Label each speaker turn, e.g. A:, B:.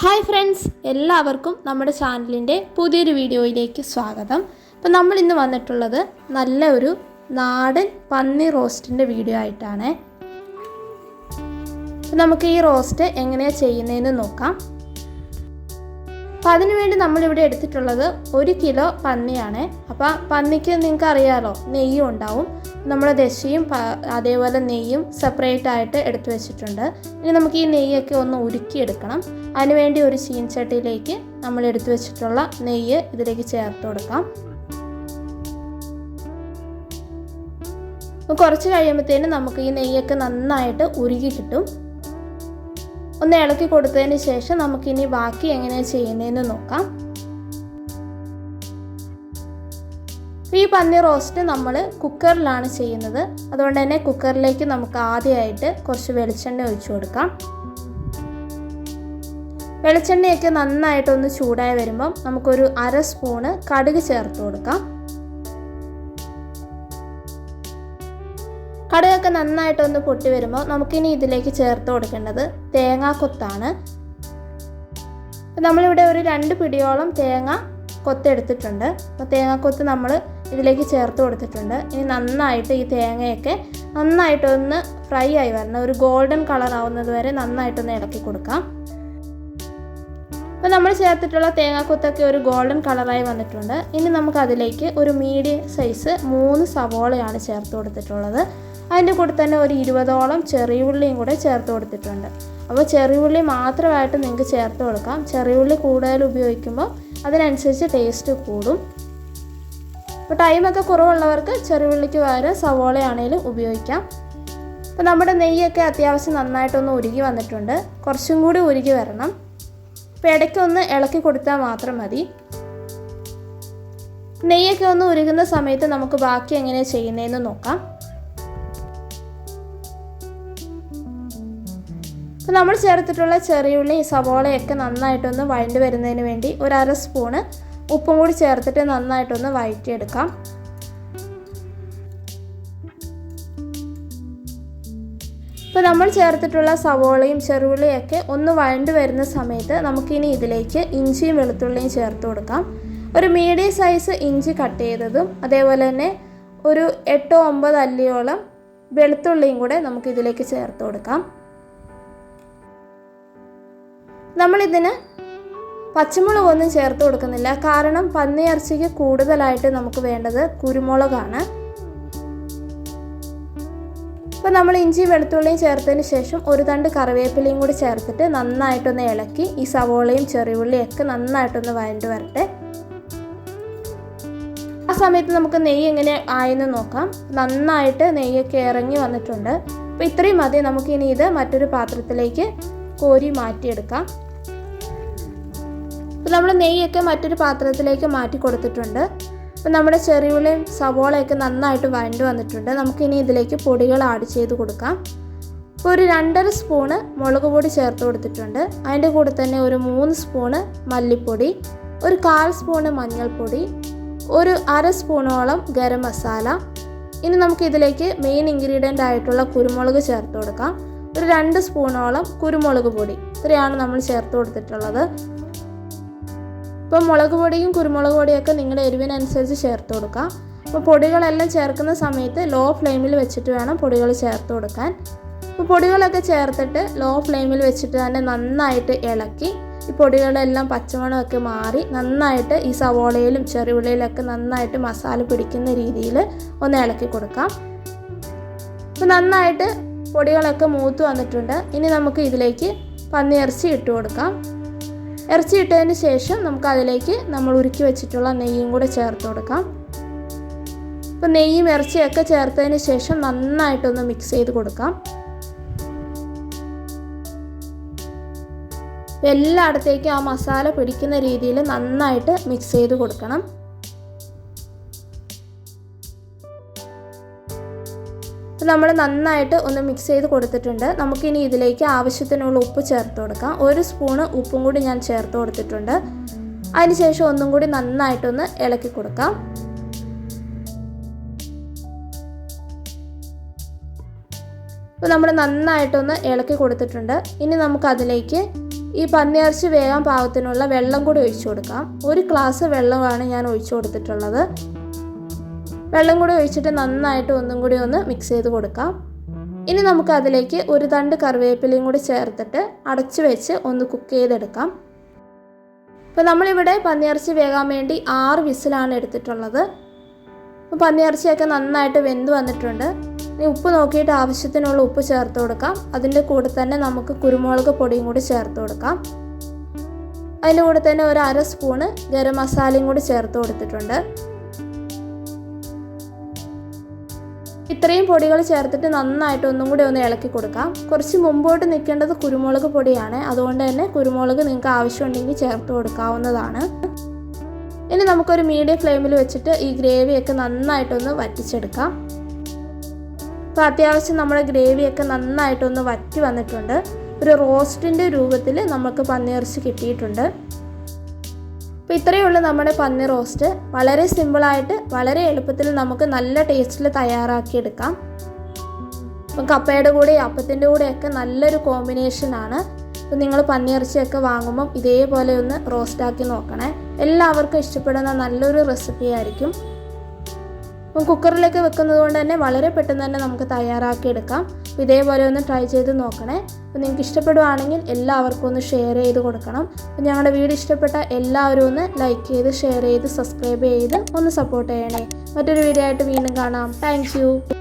A: Hi friends എല്ലാവർക്കും നമ്മുടെ ചാനലിന്റെ പുതിയൊരു വീഡിയോയിലേക്ക് സ്വാഗതം. അപ്പോൾ നമ്മൾ ഇന്ന് വന്നിട്ടുള്ളത് നല്ല ഒരു നാടൻ പന്നി റോസ്റ്റിന്റെ വീഡിയോ ആയിട്ടാണ്. നമുക്ക് ഈ റോസ്റ്റ് എങ്ങനെയാണ് ചെയ്യുന്നതെന്ന് നോക്കാം. അപ്പോൾ അതിനുവേണ്ടി നമ്മളിവിടെ എടുത്തിട്ടുള്ളത് ഒരു കിലോ പന്നിയാണ്. അപ്പോൾ പന്നിക്ക് നിങ്ങൾക്ക് അറിയാമല്ലോ നെയ്യും ഉണ്ടാവും. നമ്മൾ ദശയും അതേപോലെ നെയ്യും സെപ്പറേറ്റ് ആയിട്ട് എടുത്തു വെച്ചിട്ടുണ്ട്. ഇനി നമുക്ക് ഈ നെയ്യൊക്കെ ഒന്ന് ഉരുക്കിയെടുക്കണം. അതിനുവേണ്ടി ഒരു ചീൻചട്ടിയിലേക്ക് നമ്മൾ എടുത്തു വെച്ചിട്ടുള്ള നെയ്യ് ഇതിലേക്ക് ചേർത്ത് കൊടുക്കാം. കുറച്ച് കഴിയുമ്പോഴത്തേനും നമുക്ക് ഈ നെയ്യൊക്കെ നന്നായിട്ട് ഉരുകി കിട്ടും. ഒന്ന് ഇളക്കി കൊടുത്തതിന് ശേഷം നമുക്കിനി ബാക്കി എങ്ങനെയാണ് ചെയ്യുന്നതെന്ന് നോക്കാം. ഈ പന്നി റോസ്റ്റ് നമ്മൾ കുക്കറിലാണ് ചെയ്യുന്നത്. അതുകൊണ്ട് തന്നെ കുക്കറിലേക്ക് നമുക്ക് ആദ്യമായിട്ട് കുറച്ച് വെളിച്ചെണ്ണ ഒഴിച്ചു കൊടുക്കാം. വെളിച്ചെണ്ണയൊക്കെ നന്നായിട്ടൊന്ന് ചൂടായി വരുമ്പം നമുക്കൊരു അര സ്പൂണ് കടുക് ചേർത്ത് കൊടുക്കാം. കടുകൊക്കെ നന്നായിട്ടൊന്ന് പൊട്ടി വരുമ്പോൾ നമുക്കിനി ഇതിലേക്ക് ചേർത്ത് കൊടുക്കേണ്ടത് തേങ്ങാക്കൊത്താണ് കൊത്താണ്. നമ്മളിവിടെ ഒരു രണ്ട് പിടിയോളം തേങ്ങ കൊത്തെടുത്തിട്ടുണ്ട് അപ്പോൾ തേങ്ങാക്കൊത്ത് നമ്മൾ ഇതിലേക്ക് ചേർത്ത് കൊടുത്തിട്ടുണ്ട്. ഇനി നന്നായിട്ട് ഈ തേങ്ങയൊക്കെ നന്നായിട്ടൊന്ന് ഫ്രൈ ആയി വരണം. ഒരു ഗോൾഡൻ കളർ ആവുന്നത് വരെ നന്നായിട്ടൊന്ന് ഇളക്കി കൊടുക്കാം. അപ്പോൾ നമ്മൾ ചേർത്തിട്ടുള്ള തേങ്ങാക്കൊത്തൊക്കെ ഒരു ഗോൾഡൻ കളറായി വന്നിട്ടുണ്ട്. ഇനി നമുക്ക് അതിലേക്ക് ഒരു മീഡിയം സൈസ് മൂന്ന് സവോളയാണ് ചേർത്ത് കൊടുത്തിട്ടുള്ളത്. അതിന്റെ കൂടെ തന്നെ ഒരു ഇരുപതോളം ചെറിയുള്ളിയും കൂടെ ചേർത്ത് കൊടുത്തിട്ടുണ്ട്. അപ്പോൾ ചെറിയുള്ളി മാത്രമായിട്ട് നിങ്ങൾക്ക് ചേർത്ത് കൊടുക്കാം. ചെറിയുള്ളി കൂടുതൽ ഉപയോഗിക്കുമ്പോൾ അതിനനുസരിച്ച് ടേസ്റ്റ് കൂടും. അപ്പോൾ ടൈമൊക്കെ കുറവുള്ളവർക്ക് ചെറിയുള്ളിക്ക് പകരം സവോളയാണെങ്കിലും ഉപയോഗിക്കാം. അപ്പോൾ നമ്മുടെ നെയ്യൊക്കെ അത്യാവശ്യം നന്നായിട്ടൊന്ന് ഉരുകി വന്നിട്ടുണ്ട്. കുറച്ചും കൂടി ഉരുകി വരണം. അപ്പോൾ ഇടയ്ക്കൊന്ന് ഇളക്കി കൊടുത്താൽ മാത്രം മതി. നെയ്യൊക്കെ ഒന്ന് ഉരുകുന്ന സമയത്ത് നമുക്ക് ബാക്കി എങ്ങനെയാണ് ചെയ്യുന്നതെന്ന് നോക്കാം. അപ്പോൾ നമ്മൾ ചേർത്തിട്ടുള്ള ചെറിയുള്ളി സവോളയൊക്കെ നന്നായിട്ടൊന്ന് വഴണ്ട് വരുന്നതിന് വേണ്ടി ഒരു അര സ്പൂണ് ഉപ്പും കൂടി ചേർത്തിട്ട് നന്നായിട്ടൊന്ന് വഴറ്റിയെടുക്കാം. ഇപ്പോൾ നമ്മൾ ചേർത്തിട്ടുള്ള സവോളയും ചെറുള്ളിയൊക്കെ ഒന്ന് വഴണ്ട് വരുന്ന സമയത്ത് നമുക്കിനി ഇതിലേക്ക് ഇഞ്ചിയും വെളുത്തുള്ളിയും ചേർത്ത് കൊടുക്കാം. ഒരു മീഡിയം സൈസ് ഇഞ്ചി കട്ട് ചെയ്തതും അതേപോലെ തന്നെ ഒരു എട്ടോ ഒമ്പത് അല്ലിയോളം വെളുത്തുള്ളിയും കൂടെ നമുക്ക് ഇതിലേക്ക് ചേർത്ത് കൊടുക്കാം. നമ്മളിതിന് പച്ചമുളകൊന്നും ചേർത്ത് കൊടുക്കുന്നില്ല. കാരണം പന്നിയിറച്ചിക്ക് കൂടുതലായിട്ട് നമുക്ക് വേണ്ടത് കുരുമുളകാണ്. അപ്പോൾ നമ്മൾ ഇഞ്ചി വെളുത്തുള്ളിയും ചേർത്തതിന് ശേഷം ഒരു തണ്ട് കറിവേപ്പിലയും കൂടി ചേർത്തിട്ട് നന്നായിട്ടൊന്ന് ഇളക്കി ഈ സവോളയും ചെറിയുള്ളിയും ഒക്കെ നന്നായിട്ടൊന്ന് വഴണ്ട് വരട്ടെ. ആ സമയത്ത് നമുക്ക് നെയ്യ് എങ്ങനെ ആയെന്ന് നോക്കാം. നന്നായിട്ട് നെയ്യൊക്കെ ഇറങ്ങി വന്നിട്ടുണ്ട്. അപ്പോൾ ഇത്രയും മതി. നമുക്കിനി ഇത് മറ്റൊരു പാത്രത്തിലേക്ക് കോരി മാറ്റിയെടുക്കാം. അപ്പോൾ നമ്മൾ നെയ്യൊക്കെ മറ്റൊരു പാത്രത്തിലേക്ക് മാറ്റി കൊടുത്തിട്ടുണ്ട്. അപ്പോൾ നമ്മുടെ ചെറിയുള്ളിയും സവോളയൊക്കെ നന്നായിട്ട് വഴണ്ട് വന്നിട്ടുണ്ട്. നമുക്കിനി ഇതിലേക്ക് പൊടികൾ ആഡ് ചെയ്ത് കൊടുക്കാം. ഇപ്പോൾ ഒരു രണ്ടര സ്പൂണ് മുളക് പൊടി ചേർത്ത് കൊടുത്തിട്ടുണ്ട്. അതിന്റെ കൂടെ തന്നെ ഒരു മൂന്ന് സ്പൂണ് മല്ലിപ്പൊടി ഒരു കാൽ സ്പൂണ് മഞ്ഞൾപ്പൊടി ഒരു അര സ്പൂണോളം ഗരം മസാല. ഇനി നമുക്ക് ഇതിലേക്ക് മെയിൻ ഇൻഗ്രീഡിയന്റ് ആയിട്ടുള്ള കുരുമുളക് ചേർത്ത് കൊടുക്കാം. ഒരു രണ്ട് സ്പൂണോളം കുരുമുളക് പൊടി. ഇത്രയാണ് നമ്മൾ ചേർത്ത് കൊടുത്തിട്ടുള്ളത്. ഇപ്പോൾ മുളക് പൊടിയും കുരുമുളക് പൊടിയൊക്കെ നിങ്ങളുടെ എരിവിനനുസരിച്ച് ചേർത്ത് കൊടുക്കാം. അപ്പോൾ പൊടികളെല്ലാം ചേർക്കുന്ന സമയത്ത് ലോ ഫ്ലെയിമിൽ വെച്ചിട്ട് വേണം പൊടികൾ ചേർത്ത് കൊടുക്കാൻ. അപ്പോൾ പൊടികളൊക്കെ ചേർത്തിട്ട് ലോ ഫ്ലെയിമിൽ വെച്ചിട്ട് തന്നെ നന്നായിട്ട് ഇളക്കി ഈ പൊടികളെല്ലാം പച്ചമണമൊക്കെ മാറി നന്നായിട്ട് ഈ സവോളയിലും ചെറുവിളയിലൊക്കെ നന്നായിട്ട് മസാല പിടിക്കുന്ന രീതിയിൽ ഒന്ന് ഇളക്കി കൊടുക്കാം. അപ്പോൾ നന്നായിട്ട് പൊടികളൊക്കെ മൂത്ത് വന്നിട്ടുണ്ട്. ഇനി നമുക്ക് ഇതിലേക്ക് പന്നി ഇറച്ചി ഇട്ട് കൊടുക്കാം. ഇറച്ചി ഇട്ടതിന് ശേഷം നമുക്ക് അതിലേക്ക് നമ്മൾ ഉരുക്കി വെച്ചിട്ടുള്ള നെയ്യും കൂടെ ചേർത്ത് കൊടുക്കാം. ഇപ്പം നെയ്യും ഇറച്ചിയൊക്കെ ചേർത്തതിന് ശേഷം നന്നായിട്ടൊന്ന് മിക്സ് ചെയ്ത് കൊടുക്കാം. എല്ലായിടത്തേക്കും ആ മസാല പിടിക്കുന്ന രീതിയിൽ നന്നായിട്ട് മിക്സ് ചെയ്ത് കൊടുക്കണം. അപ്പോൾ നമ്മൾ നന്നായിട്ട് ഒന്ന് മിക്സ് ചെയ്ത് കൊടുത്തിട്ടുണ്ട്. നമുക്കിനി ഇതിലേക്ക് ആവശ്യത്തിനുള്ള ഉപ്പ് ചേർത്ത് കൊടുക്കാം. ഒരു സ്പൂണ് ഉപ്പും കൂടി ഞാൻ ചേർത്ത് കൊടുത്തിട്ടുണ്ട്. അതിനുശേഷം ഒന്നും കൂടി നന്നായിട്ടൊന്ന് ഇളക്കി കൊടുക്കാം. അപ്പോൾ നമ്മൾ നന്നായിട്ടൊന്ന് ഇളക്കി കൊടുത്തിട്ടുണ്ട്. ഇനി നമുക്കതിലേക്ക് ഈ പന്നിയിറച്ചി വേഗം പാകത്തിനുള്ള വെള്ളം കൂടി ഒഴിച്ചു കൊടുക്കാം. ഒരു ഗ്ലാസ് വെള്ളമാണ് ഞാൻ ഒഴിച്ചു കൊടുത്തിട്ടുള്ളത്. വെള്ളം കൂടി ഒഴിച്ചിട്ട് നന്നായിട്ട് ഒന്നും കൂടി ഒന്ന് മിക്സ് ചെയ്ത് കൊടുക്കാം. ഇനി നമുക്ക് അതിലേക്ക് ഒരു തണ്ട് കറിവേപ്പിലയും കൂടി ചേർത്തിട്ട് അടച്ചു വെച്ച് ഒന്ന് കുക്ക് ചെയ്തെടുക്കാം. ഇപ്പോൾ നമ്മളിവിടെ പന്നിയിറച്ചി വേകാൻ വേണ്ടി ആറ് വിസിലാണ് എടുത്തിട്ടുള്ളത്. അപ്പോൾ പന്നിയിറച്ചിയൊക്കെ നന്നായിട്ട് വെന്ത് വന്നിട്ടുണ്ട്. ഇനി ഉപ്പ് നോക്കിയിട്ട് ആവശ്യത്തിനുള്ള ഉപ്പ് ചേർത്ത് കൊടുക്കാം. അതിന്റെ കൂടെ തന്നെ നമുക്ക് കുരുമുളക് പൊടിയും കൂടി ചേർത്ത് കൊടുക്കാം. അതിന്റെ കൂടെ തന്നെ ഒരു അര സ്പൂണ് ഗരം മസാലയും കൂടി ചേർത്ത് കൊടുത്തിട്ടുണ്ട്. ഇത്രയും പൊടികൾ ചേർത്തിട്ട് നന്നായിട്ട് ഒന്നും കൂടി ഒന്ന് ഇളക്കി കൊടുക്കാം. കുറച്ച് മുമ്പോട്ട് നിൽക്കേണ്ടത് കുരുമുളക് പൊടിയാണ്. അതുകൊണ്ട് തന്നെ കുരുമുളക് നിങ്ങൾക്ക് ആവശ്യമുണ്ടെങ്കിൽ ചേർത്ത് കൊടുക്കാവുന്നതാണ്. ഇനി നമുക്കൊരു മീഡിയം ഫ്ലെയിമിൽ വെച്ചിട്ട് ഈ ഗ്രേവിയൊക്കെ നന്നായിട്ടൊന്ന് വറ്റിച്ചെടുക്കാം. അപ്പോൾ അത്യാവശ്യം നമ്മുടെ ഗ്രേവിയൊക്കെ നന്നായിട്ടൊന്ന് വറ്റി വന്നിട്ടുണ്ട്. ഒരു റോസ്റ്റിന്റെ രൂപത്തിൽ നമുക്ക് പന്നിയിറച്ചി കിട്ടിയിട്ടുണ്ട്. അപ്പോൾ ഇത്രയേ ഉള്ളൂ നമ്മുടെ പന്നി റോസ്റ്റ്. വളരെ സിമ്പിളായിട്ട് വളരെ എളുപ്പത്തിൽ നമുക്ക് നല്ല ടേസ്റ്റിൽ തയ്യാറാക്കിയെടുക്കാം അപ്പം കപ്പയുടെ കൂടെ അപ്പത്തിന്റെ കൂടെയൊക്കെ നല്ലൊരു കോമ്പിനേഷനാണ് അപ്പം നിങ്ങൾ പന്നിയിറച്ചിയൊക്കെ വാങ്ങുമ്പം ഇതേപോലെ ഒന്ന് റോസ്റ്റാക്കി നോക്കണേ. എല്ലാവർക്കും ഇഷ്ടപ്പെടുന്ന നല്ലൊരു റെസിപ്പി ആയിരിക്കും. അപ്പം കുക്കറിലേക്ക് വെക്കുന്നത് കൊണ്ട് തന്നെ വളരെ പെട്ടെന്ന് തന്നെ നമുക്ക് തയ്യാറാക്കിയെടുക്കാം അപ്പോൾ ഇതേപോലെ ഒന്ന് ട്രൈ ചെയ്ത് നോക്കണേ. അപ്പോൾ നിങ്ങൾക്ക് ഇഷ്ടപ്പെടുവാണെങ്കിൽ എല്ലാവർക്കും ഒന്ന് ഷെയർ ചെയ്ത് കൊടുക്കണം. അപ്പോൾ ഞങ്ങളുടെ വീഡിയോ ഇഷ്ടപ്പെട്ട എല്ലാവരും ഒന്ന് ലൈക്ക് ചെയ്ത് ഷെയർ ചെയ്ത് സബ്സ്ക്രൈബ് ചെയ്ത് ഒന്ന് സപ്പോർട്ട് ചെയ്യണേ. മറ്റൊരു വീഡിയോ ആയിട്ട് വീണ്ടും കാണാം. താങ്ക്